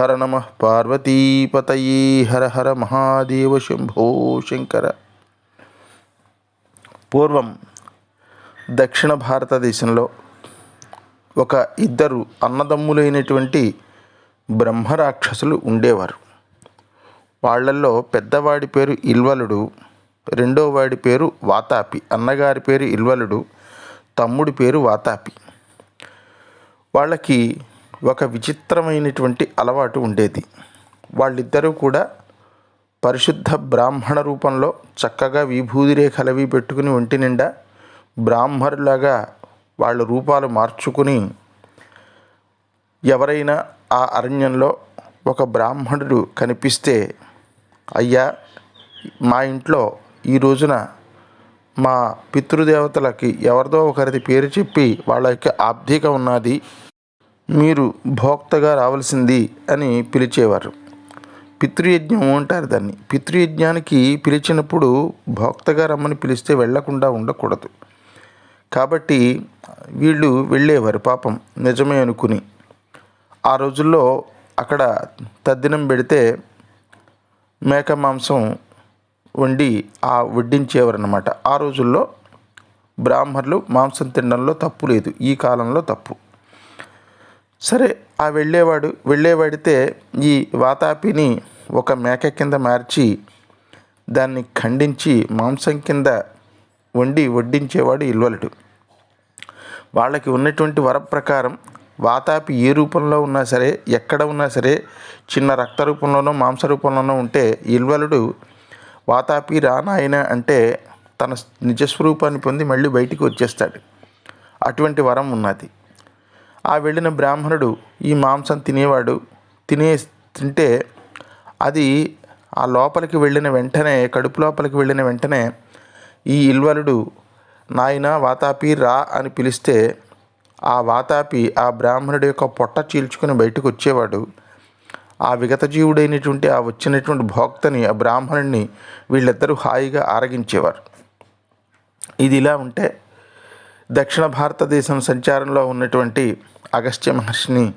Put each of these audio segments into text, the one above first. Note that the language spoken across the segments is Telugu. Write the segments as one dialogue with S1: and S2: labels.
S1: హర నమ పార్వతీపతయే హర హర మహాదేవ శంభో శంకర. పూర్వం దక్షిణ భారతదేశంలో ఒక ఇద్దరు అన్నదమ్ములైనటువంటి బ్రహ్మరాక్షసులు ఉండేవారు. వాళ్ళల్లో పెద్దవాడి పేరు ఇల్వలుడు రెండోవాడి పేరు వాతాపి అన్నగారి పేరు ఇల్వలుడు తమ్ముడి పేరు వాతాపి. వాళ్ళకి ఒక విచిత్రమైనటువంటి అలవాటు ఉండేది. వాళ్ళిద్దరూ కూడా పరిశుద్ధ బ్రాహ్మణ రూపంలో చక్కగా విభూది రేఖలవి పెట్టుకుని ఒంటి నిండా బ్రాహ్మరులాగా వాళ్ళ రూపాలు మార్చుకుని ఎవరైనా ఆ అరణ్యంలో ఒక బ్రాహ్మణుడు కనిపిస్తే అయ్యా మా ఇంట్లో ఈ రోజున మా పితృదేవతలకి ఎవరిదో ఒకరిది పేరు చెప్పి వాళ్ళ యొక్క ఆబ్ధిక ఉన్నది. మీరు భోక్తగా రావాల్సింది అని పిలిచేవారు. పితృయజ్ఞం అంటారు దాన్ని. పితృయజ్ఞానికి పిలిచినప్పుడు భోక్తగా రమ్మని పిలిస్తే వెళ్ళకుండా ఉండకూడదు. కాబట్టి వీళ్ళు వెళ్ళేవారు పాపం నిజమే అనుకుని. ఆ రోజుల్లో అక్కడ తద్దినం పెడితే మేక మాంసం వండి ఆ వడ్డించేవారు అనమాట ఆ రోజుల్లో బ్రాహ్మణులు మాంసం తినడంలో తప్పు లేదు. ఈ కాలంలో తప్పు. సరే ఆ వెళ్ళేవాడు వెళ్ళేవాడితే ఈ వాతాపిని ఒక మేక కింద మార్చి దాన్ని ఖండించి మాంసం కింద వండి వడ్డించేవాడు ఇల్వలుడు వాళ్ళకి ఉన్నటువంటి వర ప్రకారం వాతాపి ఏ రూపంలో ఉన్నా సరే ఎక్కడ ఉన్నా సరే చిన్న రక్త రూపంలోనో మాంస రూపంలోనో ఉంటే ఇల్వలుడు వాతాపి రానాయన అంటే తన నిజస్వరూపాన్ని పొంది మళ్ళీ బయటికి వచ్చేస్తాడు. అటువంటి వరం ఉన్నది. ఆ వెళ్ళిన బ్రాహ్మణుడు ఈ మాంసం తినేవాడు తినే తింటే అది ఆ లోపలికి వెళ్ళిన వెంటనే కడుపు లోపలికి వెళ్ళిన వెంటనే ఈ ఇల్వలుడు నాయన వాతాపి రా అని పిలిస్తే ఆ వాతాపి ఆ బ్రాహ్మణుడి యొక్క పొట్ట చీల్చుకుని బయటకు వచ్చేవాడు. ఆ విగత జీవుడైనటువంటి ఆ వచ్చినటువంటి భోక్తని ఆ బ్రాహ్మణుడిని వీళ్ళిద్దరూ హాయిగా ఆరగించేవారు. ఇది ఇలా ఉంటే దక్షిణ భారతదేశం సంచారంలో ఉన్నటువంటి అగస్త్య మహర్షిని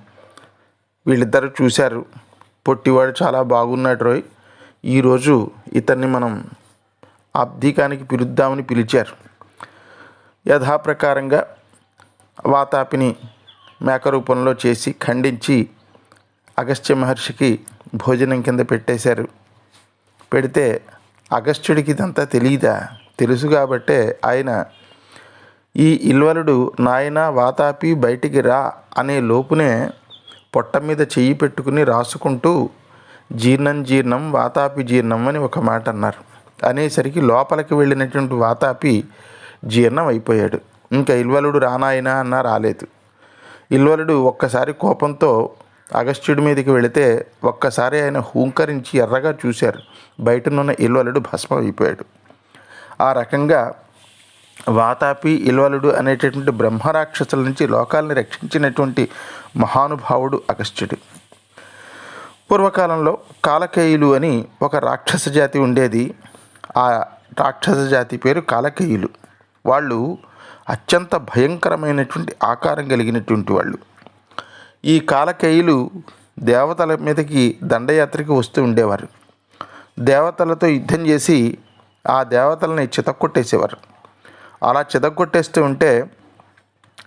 S1: వీళ్ళిద్దరూ చూశారు. పొట్టివాడు చాలా బాగున్నాడు రోయ్. ఈరోజు ఇతన్ని మనం అబ్ధికానికి పిలుద్దామని పిలిచారు. యథాప్రకారంగా వాతాపిని మేక రూపంలో చేసి ఖండించి అగస్త్య మహర్షికి భోజనం కింద పెట్టేశారు. పెడితే అగస్త్యుడికి ఇదంతా తెలియదా తెలుసు కాబట్టే ఆయన ఈ ఇల్వలుడు నాయన వాతాపి బయటికి రా అనే లోపునే పొట్ట మీద చెయ్యి పెట్టుకుని రాసుకుంటూ జీర్ణం జీర్ణం వాతాపి జీర్ణం అని ఒక మాట అన్నారు. అనేసరికి లోపలికి వెళ్ళినటువంటి వాతాపి జీర్ణం అయిపోయాడు. ఇంకా ఇల్వలుడు రానాయనా అన్నా రాలేదు. ఇల్వలుడు ఒక్కసారి కోపంతో అగస్త్యుడి మీదకి వెళితే ఒక్కసారి ఆయన హూంకరించి ఎర్రగా చూశారు. బయటనున్న ఇల్వలుడు భస్మం అయిపోయాడు ఆ రకంగా వాతాపి ఇల్వలుడు అనేటటువంటి బ్రహ్మరాక్షసుల నుంచి లోకాల్ని రక్షించినటువంటి మహానుభావుడు అగస్త్యుడు. పూర్వకాలంలో కాలకేయులు అని ఒక రాక్షస జాతి ఉండేది. ఆ రాక్షస జాతి పేరు కాలకేయులు. వాళ్ళు అత్యంత భయంకరమైనటువంటి ఆకారం కలిగినటువంటి వాళ్ళు. ఈ కాలకేయులు దేవతల మీదకి దండయాత్రకి వస్తూ ఉండేవారు. దేవతలతో యుద్ధం చేసి ఆ దేవతలని చితక్కొట్టేసేవారు. అలా చిదగొట్టేస్తూ ఉంటే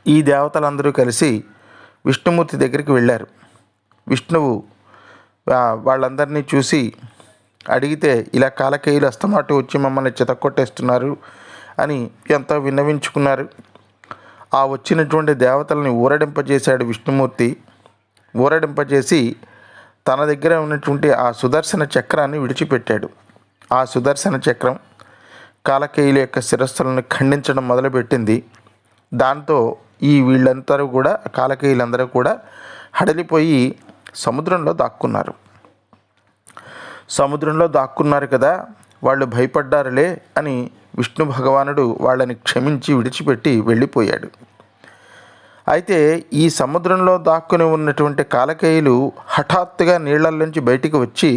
S1: ఈ దేవతలందరూ కలిసి విష్ణుమూర్తి దగ్గరికి వెళ్ళారు. విష్ణువు వాళ్ళందరినీ చూసి అడిగితే ఇలా కాలకేయులు అస్తమాటు వచ్చి మమ్మల్ని చితక్కొట్టేస్తున్నారు అని ఎంతో విన్నవించుకున్నారు. ఆ వచ్చినటువంటి దేవతల్ని ఊరడింపజేశాడు విష్ణుమూర్తి. ఊరడింపజేసి తన దగ్గర ఉన్నటువంటి ఆ సుదర్శన చక్రాన్ని విడిచిపెట్టాడు. ఆ సుదర్శన చక్రం కాలకేయుల యొక్క శిరస్సులను ఖండించడం మొదలుపెట్టింది. దాంతో ఈ వీళ్ళందరూ కూడా కాలకేయులందరూ కూడా హడలిపోయి సముద్రంలో దాక్కున్నారు. సముద్రంలో దాక్కున్నారు కదా వాళ్ళు భయపడ్డారులే అని విష్ణు భగవానుడు వాళ్ళని క్షమించి విడిచిపెట్టి వెళ్ళిపోయాడు. అయితే ఈ సముద్రంలో దాక్కుని ఉన్నటువంటి కాలకేయులు హఠాత్తుగా నీళ్ళల్లోంచి బయటికి వచ్చి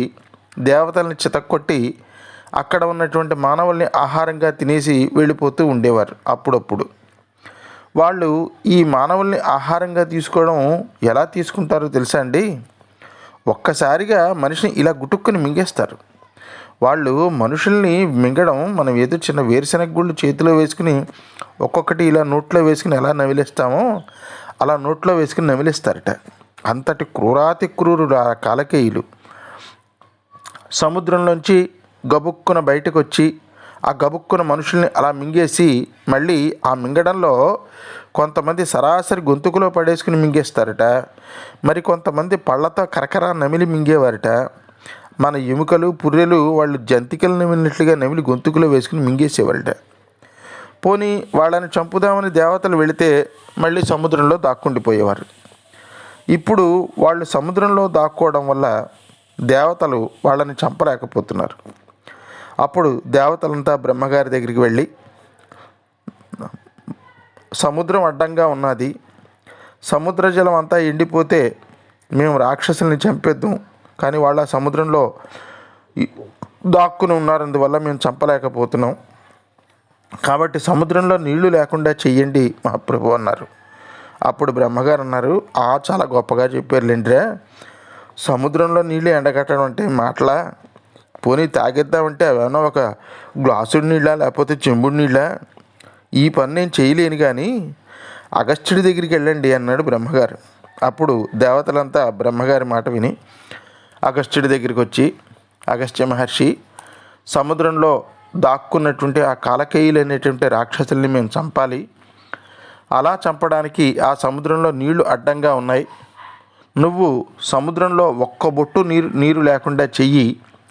S1: దేవతలను చితక్కొట్టి అక్కడ ఉన్నటువంటి మానవుల్ని ఆహారంగా తినేసి వెళ్ళిపోతూ ఉండేవారు అప్పుడప్పుడు. వాళ్ళు ఈ మానవుల్ని ఆహారంగా తీసుకోవడం ఎలా తీసుకుంటారో తెలుసా అండి? ఒక్కసారిగా మనిషిని ఇలా గుటుక్కుని మింగేస్తారు. వాళ్ళు మనుషుల్ని మింగడం మనం ఏదో చిన్న వేరుశనగ గుళ్ళు చేతిలో వేసుకుని ఒక్కొక్కటి ఇలా నోట్లో వేసుకుని ఎలా నవిలేస్తామో అలా నోట్లో వేసుకుని నవిలేస్తారట అంతటి క్రూరాతి క్రూరులు ఆ కాలకేయులు. సముద్రంలోంచి గబుక్కున బయటకు వచ్చి ఆ గబుక్కున మనుషుల్ని అలా మింగేసి మళ్ళీ ఆ మింగడంలో కొంతమంది సరాసరి గొంతుకులో పడేసుకుని మింగేస్తారట. మరి కొంతమంది పళ్ళతో కరకరా నమిలి మింగేవారట. మన ఎముకలు పుర్రెలు వాళ్ళు జంతికలు నమిలినట్లుగా నమిలి గొంతుకులో వేసుకుని మింగేసేవారట. పోనీ వాళ్ళని చంపుదామని దేవతలు వెళితే మళ్ళీ సముద్రంలో దాక్కుండిపోయేవారు. ఇప్పుడు వాళ్ళు సముద్రంలో దాక్కోవడం వల్ల దేవతలు వాళ్ళని చంపలేకపోతున్నారు. అప్పుడు దేవతలంతా బ్రహ్మగారి దగ్గరికి వెళ్ళి సముద్రం అడ్డంగా ఉన్నది సముద్ర జలం అంతా ఎండిపోతే మేము రాక్షసుల్ని చంపేద్దాం. కానీ వాళ్ళ సముద్రంలో దాక్కుని ఉన్నారు అందువల్ల మేము చంపలేకపోతున్నాం. కాబట్టి సముద్రంలో నీళ్ళు లేకుండా చెయ్యండి మహాప్రభు అన్నారు. అప్పుడు బ్రహ్మగారు అన్నారు ఆ చాలా గొప్పగా చెప్పారు లేండిరా సముద్రంలో నీళ్ళు ఎండగట్టడం అంటే మాటలా? పోనీ తాగిద్దామంటే ఏమైనా ఒక గ్లాసుడి నీళ్ళ లేకపోతే చెంబుడు నీళ్ళ? ఈ పని నేను చేయలేను కానీ అగస్త్యుడి దగ్గరికి వెళ్ళండి అన్నాడు బ్రహ్మగారు. అప్పుడు దేవతలంతా బ్రహ్మగారి మాట విని అగస్త్యుడి దగ్గరికి వచ్చి అగస్త్య మహర్షి సముద్రంలో దాక్కున్నటువంటి ఆ కాలకేయులు అనేటువంటి రాక్షసుల్ని మేము చంపాలి. అలా చంపడానికి ఆ సముద్రంలో నీళ్ళు అడ్డంగా ఉన్నాయి. నువ్వు సముద్రంలో ఒక్క బొట్టు నీరు నీరు లేకుండా చెయ్యి.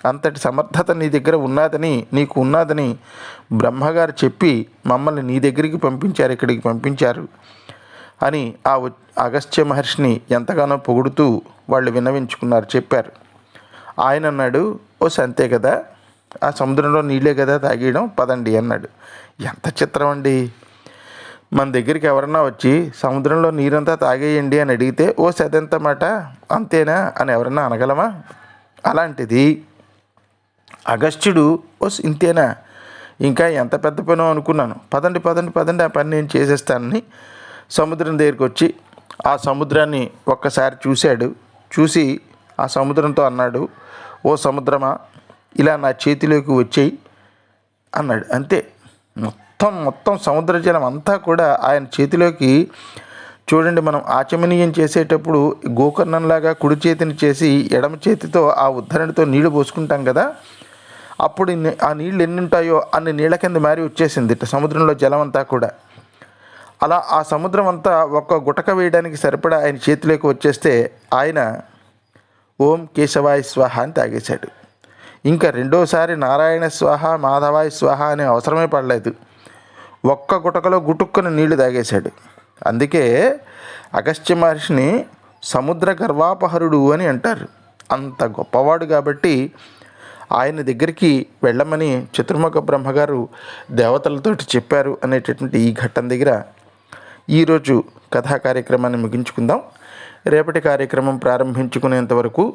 S1: అంతటి సమర్థత నీ దగ్గర ఉన్నదని నీకు ఉన్నదని బ్రహ్మగారు చెప్పి మమ్మల్ని నీ దగ్గరికి పంపించారు ఇక్కడికి పంపించారు అని ఆ అగస్త్య మహర్షిని ఎంతగానో పొగుడుతూ వాళ్ళు విన్నవించుకున్నారు చెప్పారు. ఆయన అన్నాడు ఓ సంతే కదా ఆ సముద్రంలో నీళ్ళే కదా తాగేయడం పదండి అన్నాడు. ఎంత చిత్రం అండి. మన దగ్గరికి ఎవరన్నా వచ్చి సముద్రంలో నీరంతా తాగేయండి అని అడిగితే ఓ సదంత మాట అంతేనా అని ఎవరన్నా అనగలమా? అలాంటిది అగస్త్యుడు ఓస్ ఇంతేనా ఇంకా ఎంత పెద్ద పనో అనుకున్నాను. పదండి పదండి పదండి ఆ పని నేను చేసేస్తానని సముద్రం దగ్గరికి వచ్చి ఆ సముద్రాన్ని ఒక్కసారి చూశాడు. చూసి ఆ సముద్రంతో అన్నాడు ఓ సముద్రమా ఇలా నా చేతిలోకి వచ్చేయి అన్నాడు. అంతే. మొత్తం మొత్తం సముద్ర జలం అంతా కూడా ఆయన చేతిలోకి చూడండి మనం ఆచమనీయం చేసేటప్పుడు గోకర్ణంలాగా కుడి చేతిని చేసి ఎడమ చేతితో ఆ ఉద్ధరణతో నీళ్ళు పోసుకుంటాం కదా అప్పుడు ఆ నీళ్ళు ఎన్ని ఉంటాయో అన్ని నీళ్ళ కింద మారి వచ్చేసింది సముద్రంలో జలం అంతా కూడా. అలా ఆ సముద్రం అంతా ఒక్క గుటక వేయడానికి సరిపడా ఆయన చేతిలోకి వచ్చేస్తే ఆయన ఓం కేశవాయ స్వాహ అని తాగేశాడు. ఇంకా రెండోసారి నారాయణ స్వాహ మాధవాయ స్వాహ అనే అవసరమే పడలేదు. ఒక్క గుటకలో గుటుక్కుని నీళ్ళు తాగేశాడు. అందుకే అగస్త్య మహర్షిని సముద్ర గర్వాపహరుడు అని అంటారు. అంత గొప్పవాడు కాబట్టి ఆయన దగ్గరికి వెళ్ళమని చతుర్ముఖ బ్రహ్మగారు దేవతలతోటి చెప్పారు అనేటటువంటి ఈ ఘట్టం దగ్గర. ఈరోజు కథా కార్యక్రమాన్ని ముగించుకుందాం. రేపటి కార్యక్రమం ప్రారంభించుకునేంత వరకు